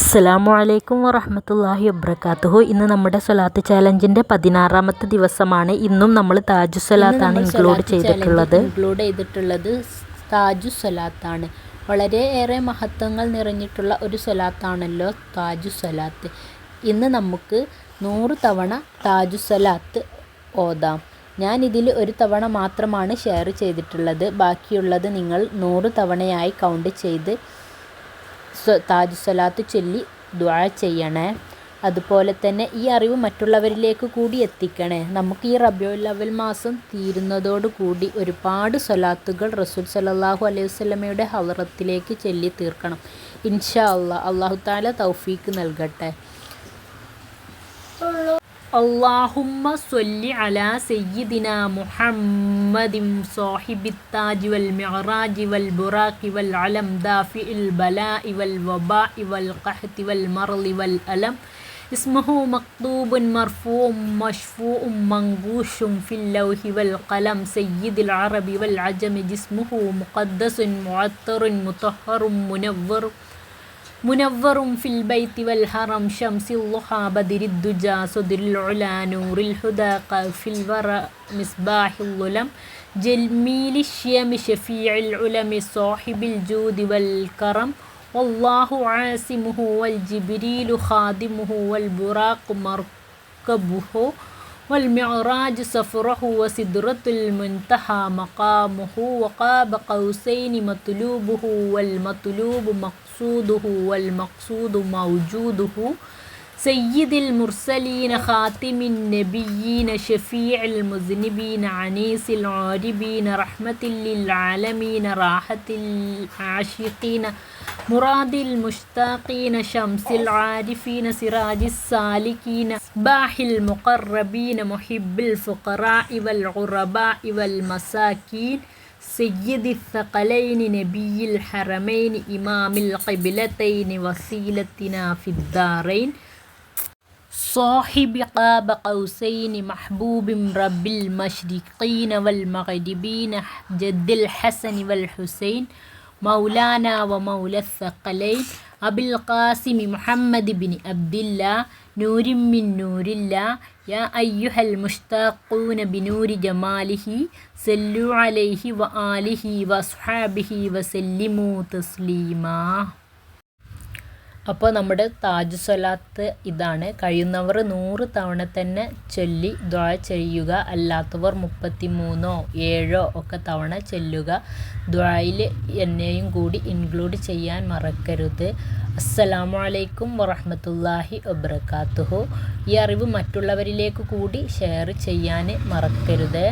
അസ്സലാമു അലൈക്കും വറഹമത്തല്ലാഹി വബറകാതുഹു ഇന്ന് നമ്മുടെ സ്വലാത്ത് ചാലഞ്ചിന്റെ പതിനാറാമത്തെ ദിവസമാണ്. ഇന്നും നമ്മൾ താജു സ്വലാത്താണ് ഇൻക്ലൂഡ് ചെയ്തിട്ടുള്ളത്. ഇൻക്ലൂഡ് ചെയ്തിട്ടുള്ളത് താജു സ്വലാത്താണ്. വളരെയേറെ മഹത്വങ്ങൾ നിറഞ്ഞിട്ടുള്ള ഒരു സ്വലാത്താണല്ലോ താജു സ്വലാത്ത്. ഇന്ന് നമുക്ക് നൂറ് തവണ താജു സ്വലാത്ത് ഓതാം. ഞാൻ ഇതിൽ ഒരു തവണ മാത്രമാണ് ഷെയർ ചെയ്തിട്ടുള്ളത്. ബാക്കിയുള്ളത് നിങ്ങൾ നൂറ് തവണയായി കൗണ്ട് ചെയ്ത് താജ് സ്വലാത്ത് ചൊല്ലി ദ്വാ ചെയ്യണേ. അതുപോലെ തന്നെ ഈ അറിവ് മറ്റുള്ളവരിലേക്ക് കൂടി എത്തിക്കണേ. നമുക്ക് ഈ റബിയുൽ അവൽ മാസം തീരുന്നതോടുകൂടി ഒരുപാട് സ്വലാത്തുകൾ റസൂൽ സലാഹു അലൈഹി വസല്ലമയുടെ ഹവറത്തിലേക്ക് ചൊല്ലി തീർക്കണം. ഇൻഷാ അള്ളാഹ് അള്ളാഹു താല തൗഫീക്ക് നൽകട്ടെ. اللهم صل على سيدنا محمد صاحب التاج والمعراج والبراق والعلم دافع البلاء والوباء والقحط والمرض والألم. اسمه مكتوب مرفوع مشفوع منقوش في اللوح والقلم. سيد العرب والعجم جسمه مقدس معطر مطهر منور. منور في البيت والحرم شمس الضحى بدر الدجى صدر العلا نور الهدى في الورى مصباح الظلم جميل الشيم شفيع العلم صاحب الجود والكرم والله عاصمه والجبريل خادمه والبراق مركبه والمعراج سفره وسدرة المنتهى مقامه وقاب قوسين مطلوبه والمطلوب مقصوده والمقصود موجوده سيد المرسلين خاتم النبيين شفيع المذنبين عنيس العاربين رحمة للعالمين راحة العاشقين مراد المشتاقين شمس العارفين سراج السالكين باح المقربين محب الفقراء والغرباء والمساكين سيد الثقلين نبي الحرمين إمام القبلتين وسيلتنا في الدارين صاحب قاب قوسين محبوب رب المشرقين والمغربين جد الحسن والحسين മൗലാന വ മൗലസക്കലൈൻ അബിൽ ഖാസിമി മുഹമ്മദ് ബിൻ അബ്ദില്ല നൂരിമ്മിൻ നൂരില്ല യാ അയ്യുഹൽ മുഷ്താഖൂന ബിനൂരി ജമാലിഹി സല്ലു അലൈഹി വ ആലിഹി വ സുഹാബിഹി വസല്ലിമു തസ്ലീമാ അപ്പോൾ നമ്മുടെ താജ് സ്വലാത്ത് ഇതാണ്. കഴിയുന്നവർ നൂറ് തവണ തന്നെ ചൊല്ലി ദ്വാ ചെയ്യുക. അല്ലാത്തവർ മുപ്പത്തി മൂന്നോ ഏഴോ ഒക്കെ തവണ ചൊല്ലുക. ദ്വായിൽ എന്നെയും കൂടി ഇൻക്ലൂഡ് ചെയ്യാൻ മറക്കരുത്. അസ്സലാമു അലൈക്കും വറഹമത്തല്ലാഹി വബർക്കാത്തുഹു ഈ അറിവ് മറ്റുള്ളവരിലേക്ക് കൂടി ഷെയർ ചെയ്യാൻ മറക്കരുത്.